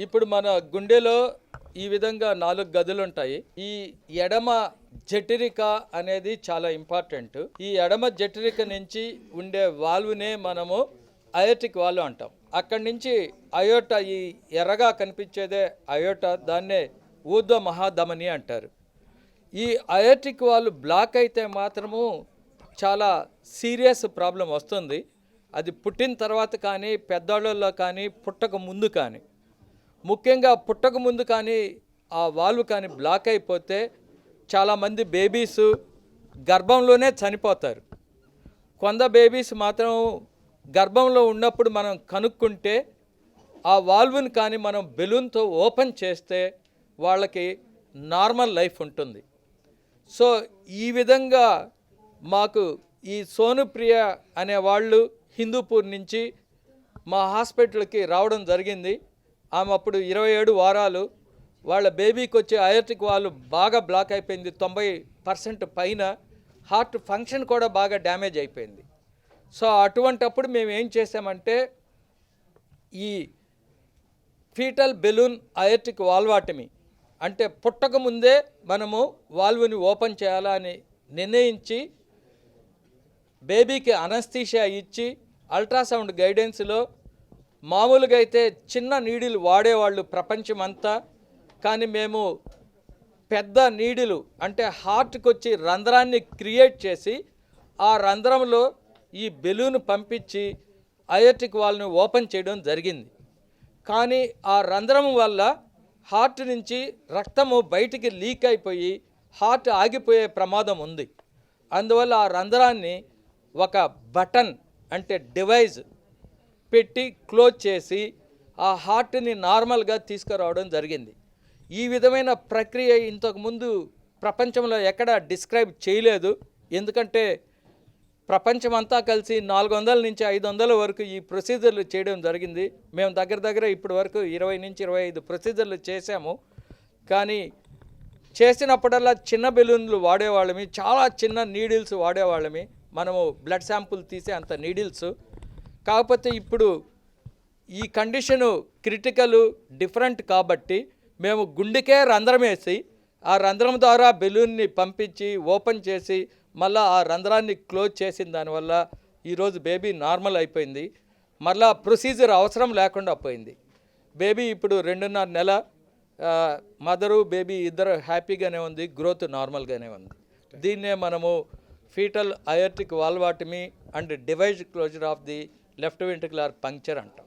ఇప్పుడు మన గుండెలో ఈ విధంగా నాలుగు గదులు ఉంటాయి ఈ ఎడమ జఠరిక అనేది చాలా ఇంపార్టెంట్. ఈ ఎడమ జఠరిక నుంచి ఉండే వాల్వ్నే మనము అయోటిక్ వాల్వ్ అంటాం. అక్కడి నుంచి అయోట ఈ ఎర్రగా కనిపించేదే అయోట దాన్నే ఊర్ధ్వ మహాధమని అంటారు. ఈ అయోటిక్ వాళ్ళు బ్లాక్ అయితే మాత్రము చాలా సీరియస్ ప్రాబ్లం వస్తుంది. అది పుట్టిన తర్వాత కానీ పెద్దవాళ్ళలో కానీ పుట్టక ముందు కానీ. ముఖ్యంగా పుట్టక ముందు కానీ ఆ వాల్వ్ కానీ బ్లాక్ అయిపోతే చాలామంది బేబీస్ గర్భంలోనే చనిపోతారు. కొంద బేబీస్ మాత్రం గర్భంలో ఉన్నప్పుడు మనం కనుక్కుంటే ఆ వాల్వ్ని కానీ మనం బెలూన్తో ఓపెన్ చేస్తే వాళ్ళకి నార్మల్ లైఫ్ ఉంటుంది. సో ఈ విధంగా మాకు ఈ సోనుప్రియ అనే వాళ్ళు హిందూపూర్ నుంచి మా హాస్పిటల్కి రావడం జరిగింది. ఆమె అప్పుడు ఇరవై ఏడు వారాలు వాళ్ళ బేబీకి వచ్చే అయోటిక్ వాళ్ళు బాగా బ్లాక్ అయిపోయింది తొంభై పర్సెంట్ పైన హార్ట్ ఫంక్షన్ కూడా బాగా డ్యామేజ్ అయిపోయింది. సో అటువంటప్పుడు మేము ఏం చేసామంటే ఈ ఫీటల్ బెలూన్ అయోటిక్ వాల్వాటమీ అంటే పుట్టక ముందే మనము వాల్వ్ని ఓపెన్ చేయాలని నిర్ణయించి బేబీకి అనస్థీషియా ఇచ్చి అల్ట్రాసౌండ్ గైడెన్స్లో మామూలుగా అయితే చిన్న నీడిలు వాడేవాళ్ళు ప్రపంచమంతా కానీ మేము పెద్ద నీడిలు అంటే హార్ట్కి వచ్చి రంధ్రాన్ని క్రియేట్ చేసి ఆ రంధ్రంలో ఈ బెలూన్ పంపించి అయోటిక్ వాళ్ళని ఓపెన్ చేయడం జరిగింది. కానీ ఆ రంధ్రం వల్ల హార్ట్ నుంచి రక్తము బయటికి లీక్ అయిపోయి హార్ట్ ఆగిపోయే ప్రమాదం ఉంది. అందువల్ల ఆ రంధ్రాన్ని ఒక బటన్ అంటే డివైజ్ పెట్టి క్లోజ్ చేసి ఆ హార్ట్ని నార్మల్గా తీసుకురావడం జరిగింది. ఈ విధమైన ప్రక్రియ ఇంతకుముందు ప్రపంచంలో ఎక్కడా డిస్క్రైబ్ చేయలేదు. ఎందుకంటే ప్రపంచమంతా కలిసి నాలుగు వందల నుంచి ఐదు వందల వరకు ఈ ప్రొసీజర్లు చేయడం జరిగింది. మేము దగ్గర దగ్గర ఇప్పటి వరకు ఇరవై నుంచి ఇరవై ఐదు ప్రొసీజర్లు చేశాము. కానీ చేసినప్పుడల్లా చిన్న బెలూన్లు వాడేవాళ్ళమి చాలా చిన్న నీడిల్స్ వాడేవాళ్ళమి. మనము బ్లడ్ శాంపుల్ తీసే అంత నీడిల్స్. కాకపోతే ఇప్పుడు ఈ కండిషను క్రిటికల్ డిఫరెంట్ కాబట్టి మేము గుండెకే రంధ్రం వేసి ఆ రంధ్రం ద్వారా బెలూన్ని పంపించి ఓపెన్ చేసి మళ్ళీ ఆ రంధ్రాన్ని క్లోజ్ చేసిన దానివల్ల ఈరోజు బేబీ నార్మల్ అయిపోయింది. మళ్ళా ప్రొసీజర్ అవసరం లేకుండా పోయింది. బేబీ ఇప్పుడు రెండున్నర నెల మదరు బేబీ ఇద్దరు హ్యాపీగానే ఉంది గ్రోత్ నార్మల్గానే ఉంది. దీన్నే మనము foetal aortic valvotomy and device closure of the left ventricular puncture అంటాం.